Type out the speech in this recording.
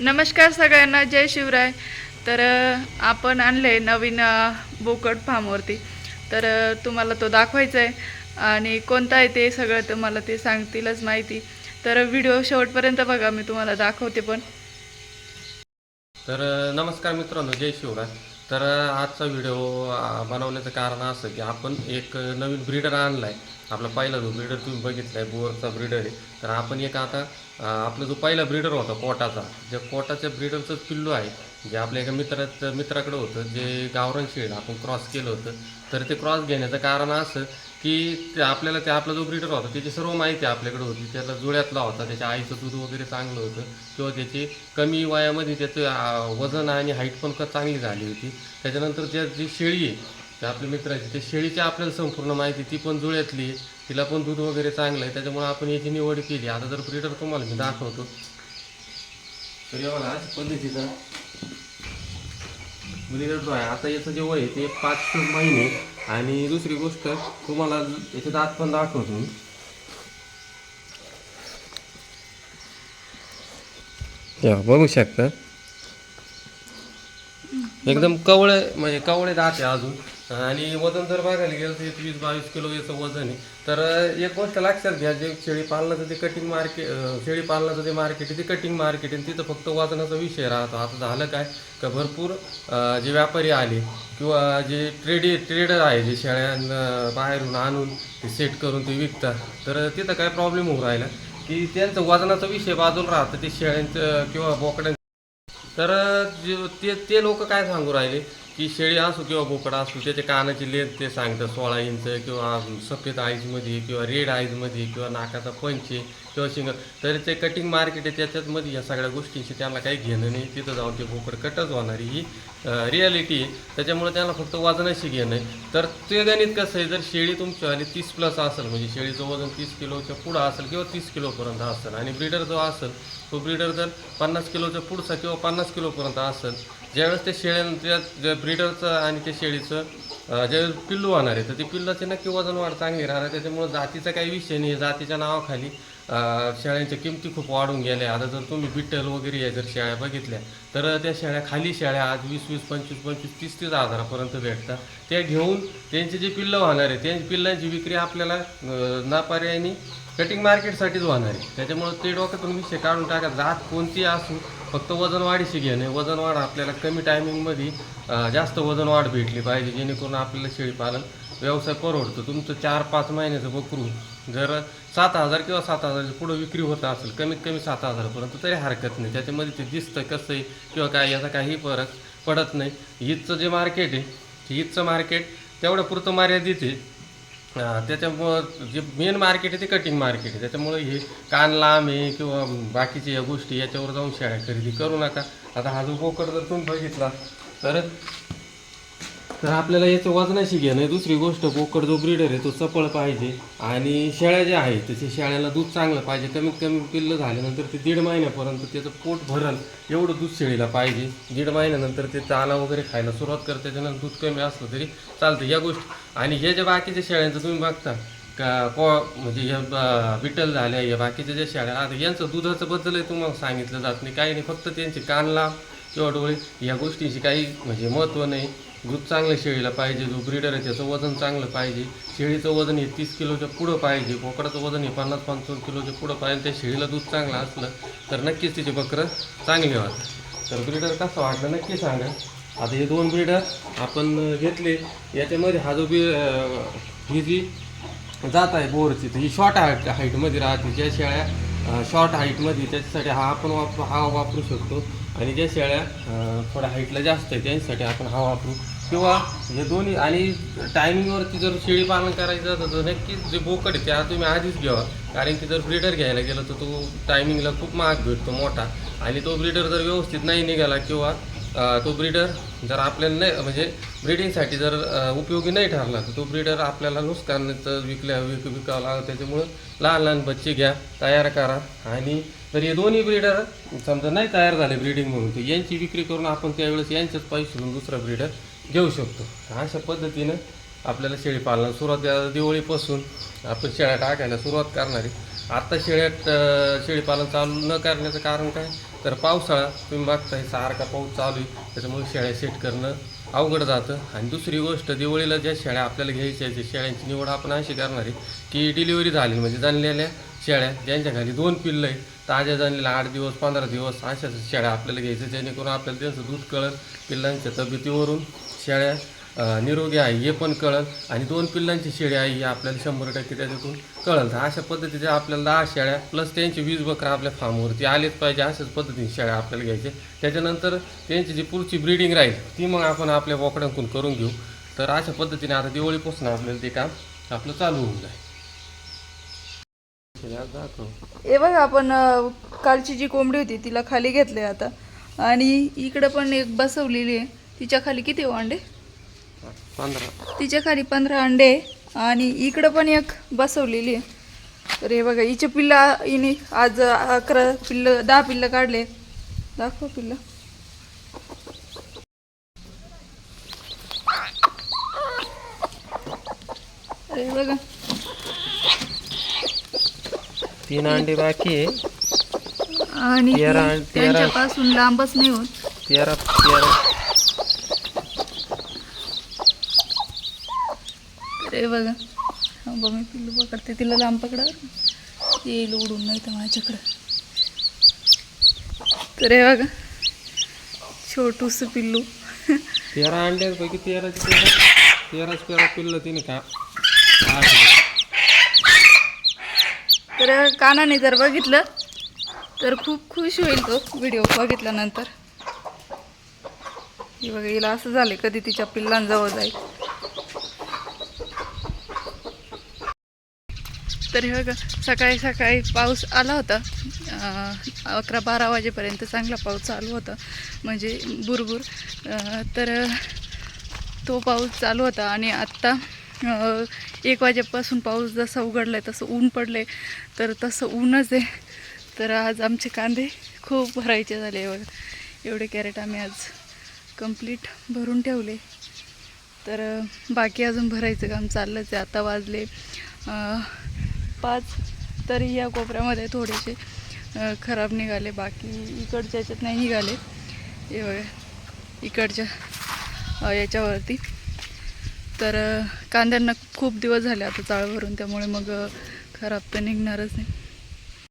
नमस्कार सगळ्यांना जय शिवराय. तर आपण आणले नवीन बोकड फार्मवरती. तर तुम्हाला तो दाखवायचा आहे आणि कोणता आहे ते सगळं तुम्हाला ते सांगतीलच माहिती. तर व्हिडिओ शेवटपर्यंत बघा मी तुम्हाला दाखवते पण. तर नमस्कार मित्रांनो जय शिवराय. तर आजचा व्हिडिओ बनवण्याचं कारण असं की आपण एक नवीन ब्रीडर आणला आहे आपला पहिला जो ब्रीडर तुम्ही बघितला आहे बोअरचा ब्रीडर आहे. तर आपण एक आता आपला जो पहिला ब्रीडर होता कोटाचा ज्या कोटाच्या ब्रीडरचं पिल्लू आहे जे आपल्या एका मित्राचं मित्राकडे होतं जे गावरान शेड आपण क्रॉस केलं होतं तर ते क्रॉस घेण्याचं कारण असं की ते आपल्याला ते आपला जो ब्रीडर होता त्याची सर्व माहिती आपल्याकडे होती. त्याला जुळ्यातला होता त्याच्या आईचं दूध वगैरे चांगलं होतं किंवा त्याची कमी वयामध्ये त्याचं वजन आणि हाईट पण क- चांगली झाली होती. त्याच्यानंतर त्या जी शेळी आहे त्या आपल्या मित्राची त्या शेळीची आपल्याला संपूर्ण माहिती ती पण जुळ्यातली तिला पण दूध वगैरे चांगलं आहे त्याच्यामुळे आपण याची निवड केली. आता जर ब्रीडर तुम्हाला मी दाखवतो. तर या पद्धतीचा. ब्रीडर जो आहे आता याचं जे वय आहे ते पाच महिने आणि दुसरी गोष्ट तुम्हाला याचे दात पण दाखवतो मी. बघू शकता. एकदम कवळे म्हणजे कवळे दात आहे अजून. आणि वजन जर बघायला गेलं तर वीस बावीस किलो याचं वजन आहे. तर एक गोष्ट लक्षात घ्या जे शेळी पालनाचं ते कटिंग मार्केट शेळी पालनाचं जे मार्केट आहे ते कटिंग मार्केट आहे. तिथं फक्त वजनाचा विषय राहतो. आता झालं काय? का भरपूर जे व्यापारी आले किंवा जे ट्रेडी ट्रेडर आहे जे शेळ्या बाहेरून आणून ते सेट करून ते विकतात. तर तिथं काय प्रॉब्लेम होऊ राहिला? की त्यांचं वजनाचा विषय बाजूला राहतं ते शेळ्यांचं किंवा बोकड्यांचं तर जे ते ते लोक काय सांगू राहिले? की शेळी असो किंवा बोकडा असो त्याच्या कानाची लेंथ ते सांगतात सोळा इंच किंवा सफेद आईजमध्ये किंवा रेड आईजमध्ये किंवा नाकाचा पंचे किंवा शिंग तर ते कटिंग मार्केट आहे त्याच्यातमध्ये या सगळ्या गोष्टींशी त्यांना काही घेणं नाही. तिथं जाऊन ते बोकड कटच होणारी ही रियालिटी आहे त्याच्यामुळे त्यांना फक्त वजनाशी घेणं आहे. तर ते गणित कसं आहे? जर शेळी तुमची आणि तीस प्लस असेल म्हणजे शेळीचं वजन तीस किलोच्या पुढं असेल किंवा तीस किलोपर्यंत असेल आणि ब्रीडर जो असेल तो ब्रीडर जर पन्नास किलोच्या पुढचा किंवा पन्नास किलोपर्यंत असेल ज्यावेळेस त्या शेळ्यांच्या ज्या ब्रीडरचं आणि त्या शेळीचं जे पिल्लू होणार आहे तर ते पिल्लाचे नक्की वजन वाढ चांगली राहणार आहे. त्याच्यामुळे जातीचा काही विषय नाही. जातीच्या नावाखाली शेळ्यांच्या किमती खूप वाढून गेल्या. आता जर तुम्ही बिट्टल वगैरे या जर शेळ्या बघितल्या तर त्या शेळ्या खाली शेळ्या आज वीस वीस पंचवीस पंचवीस तीस तीस हजारापर्यंत भेटतात. त्या घेऊन त्यांचे जे पिल्लं होणार आहे त्या पिल्लांची विक्री आपल्याला अं, नापर्यायनी कटिंग मार्केटसाठीच होणार आहे. त्याच्यामुळे ते डोक्यातून विषय काढून टाका. जात कोणती असू फक्त वजन वाढीशी घेणे वजन वाढ आपल्याला कमी टायमिंगमध्ये जास्त वजन वाढ भेटली पाहिजे जेणेकरून आपल्याला शेळीपालन व्यवसाय परवडतो. तुमचं चार पाच महिन्याचं बकरू जर सात हजार किंवा सात हजारच्या पुढं विक्री होत असेल कमीत कमी सात हजारापर्यंत तरी हरकत नाही. त्याच्यामध्ये ते दिसतं कसं आहे किंवा काय याचा काही फरक पडत नाही. ईदचं जे मार्केट आहे ईदचं मार्केट तेवढं पुरतं मर्यादित आहे. त्याच्यामुळं जे मेन मार्केट आहे ते कटिंग मार्केट आहे. त्याच्यामुळं हे कान लांब आहे किंवा बाकीच्या या गोष्टी याच्यावर जाऊन शेळ्या खरेदी करू नका. आता हा जो बोकड जर तुम्ही बघितला तर तर आपल्याला याचं वजनाशी घेणं आहे. दुसरी गोष्ट बोकड जो ब्रीडर आहे तो चपळ पाहिजे. आणि शेळ्या ज्या आहेत त्याच्या शेळ्याला दूध चांगलं पाहिजे. कमीत कमी पिल्लं झाल्यानंतर ते दीड महिन्यापर्यंत त्याचं पोट भरल एवढं दूध शेळीला पाहिजे. दीड महिन्यानंतर ते चाला वगैरे खायला सुरुवात करते. त्याच्यानंतर दूध कमी असलं तरी चालतं. या गोष्टी आणि हे जे बाकीच्या शेळ्यांचं तुम्ही बघता का को म्हणजे या बिटल झाल्या या बाकीच्या ज्या शेळ्या आता यांचं दुधाचं बद्दलही तुम्हाला सांगितलं जात नाही. काही नाही. फक्त त्यांचे कान लांब किंवा डोळे या गोष्टींची काही म्हणजे महत्त्व नाही. दूध चांगलं शेळीला पाहिजे जो ब्रीडर आहे त्याचं वजन चांगलं पाहिजे. शेळीचं वजन हे तीस किलोच्या पुढं पाहिजे बोकडाचं वजन हे पन्नास पंचावन्न किलोच्या पुढं पाहिजे. त्या शेळीला दूध चांगलं असलं तर नक्कीच तिचे बकरं चांगली वाटतं तर ब्रीडर कसं वाटलं नक्की सांगा. आता हे दोन ब्रीडर आपण घेतले याच्यामध्ये हा जो बी ही जी जात आहे बोरची तर ही शॉर्ट हाईट हाईटमध्ये राहते. ज्या शेळ्या शॉर्ट हाईटमध्ये त्याच्यासाठी हा आपण वापरू हा वापरू शकतो. आणि ज्या शेळ्या थोड्या हाईटला जास्त आहे त्यांच्यासाठी आपण हा वापरू. किंवा हे दोन्ही आणि टायमिंगवरती जर शेळी पालन करायचं असेल तर नक्कीच जे बोकड आहे त्या तुम्ही आधीच घ्यावा. कारण की जर ब्रीडर घ्यायला गेलं तर तो टायमिंगला खूप महाग भेटतो मोठा. आणि तो ब्रीडर जर व्यवस्थित नाही निघाला किंवा तो ब्रीडर जर आपल्याला नाही म्हणजे ब्रीडिंगसाठी जर उपयोगी नाही ठरला तर तो ब्रीडर आपल्याला नुकसानाचं विकल्या विक विकावं लागतं त्याच्यामुळं लहान लहान बच्चे घ्या तयार करा. आणि तर हे दोन्ही ब्रीडर समजा नाही तयार झाले ब्रीडिंग म्हणून तर यांची विक्री करून आपण त्यावेळेस यांच्याच पैसे दुसरा ब्रीडर घेऊ शकतो. अशा पद्धतीनं आपल्याला शेळी पालन सुरुवात दिवाळीपासून आपण शेळ्या टाकायला सुरुवात करणारी. आत्ता शेळ्यात शेळीपालन चालू न करण्याचं कारण काय? तर पावसाळा तुम्ही बघताय सारखा पाऊस चालू आहे त्याच्यामुळे शेळ्या सेट करणं अवघड जातं. आणि दुसरी गोष्ट दिवाळीला ज्या शेळ्या आपल्याला घ्यायच्या आहेत, त्या शेळ्यांची निवड आपण अशी करणार आहे की डिलिव्हरी झाली म्हणजे जाणलेल्या शेळ्या ज्यांच्या खाली दोन पिल्लं आहे ताज्या जणलेल्या आठ दिवस पंधरा दिवस अशाच शेळ्या आपल्याला घ्यायच्या जेणेकरून आपल्याला त्यांचं दूध कळत पिल्लांच्या तब्येतीवरून शेळ्या निरोगी आहे हे पण कळल. आणि दोन पिल्लांची शेळी आहे ही आपल्याला शंभर टक्के त्याच्यातून कळल. तर अशा पद्धतीच्या आपल्याला दहा शेळ्या प्लस त्यांची वीज बकरं आपल्या फार्मवरती आलेच पाहिजे अशाच पद्धतीने शेळ्या आपल्याला घ्यायचे. त्याच्यानंतर त्यांची जी पुढची ब्रीडिंग राहील ती मग आपण आपल्या बोकड्यांकडून करून घेऊ. तर अशा पद्धतीने आता दिवाळीपासून आपल्याला ते काम आपलं चालू होऊन जाईल. हे बघा आपण कालची जी कोंबडी होती तिला खाली घेतले आता. आणि इकडं पण एक बसवलेली आहे. तिच्या खाली किती हो अंडे पंधरा. तिच्या खाली पंधरा अंडे. आणि इकडं पण एक बसवलेली. आहे तर हे बघा हिचे पिल्ला हिने आज अकरा पिल्लं दहा पिल्लं काढले. दाखव पिल्लं. अरे बघा. तीन अंडे बाकी आहे. आणि तेरा- तेरा- त्यांच्यापासून लांबच नाही होत. तेरा तेरा. अरे बघा. बघ मी पिल्लू पकडते. तिला लांब पकडा येईल उडून नाही तर माझ्याकडं. तर हे बघा. छोटूस पिल्लू. तेरा अंड्यांपैकी तेरा तेराच पेरा पिल्लं तिने का. तर कानाने जर बघितलं तर खूप खुश होईल तो व्हिडिओ बघितल्यानंतर. हे बघा हिला असं झालं कधी तिच्या पिल्लांजवळ जाईल. तर हे बघा सकाळी सकाळी पाऊस आला होता. अकरा बारा वाजेपर्यंत चांगला पाऊस चालू होता म्हणजे बुरबुर तर तो पाऊस चालू होता आणि आत्ता एक वाजेपासून पाऊस जसा उघडला आहे तसं ऊन पडले तर तसं ऊनच आहे. तर आज आमचे कांदे खूप भरायचे झाले. बघा एवढे कॅरेट आम्ही आज कंप्लीट भरून ठेवले. तर बाकी अजून भरायचं काम चाललंच आहे. आता वाजले पाच तरी या कोपऱ्यामध्ये थोडेसे खराब निघाले. बाकी इकडच्या याच्यात नाही निघाले. हे बघा इकडच्या याच्यावरती. तर कांद्यांना खूप दिवस झाले आता चाळ भरून त्यामुळे मग खराब तर निघणारच नाही.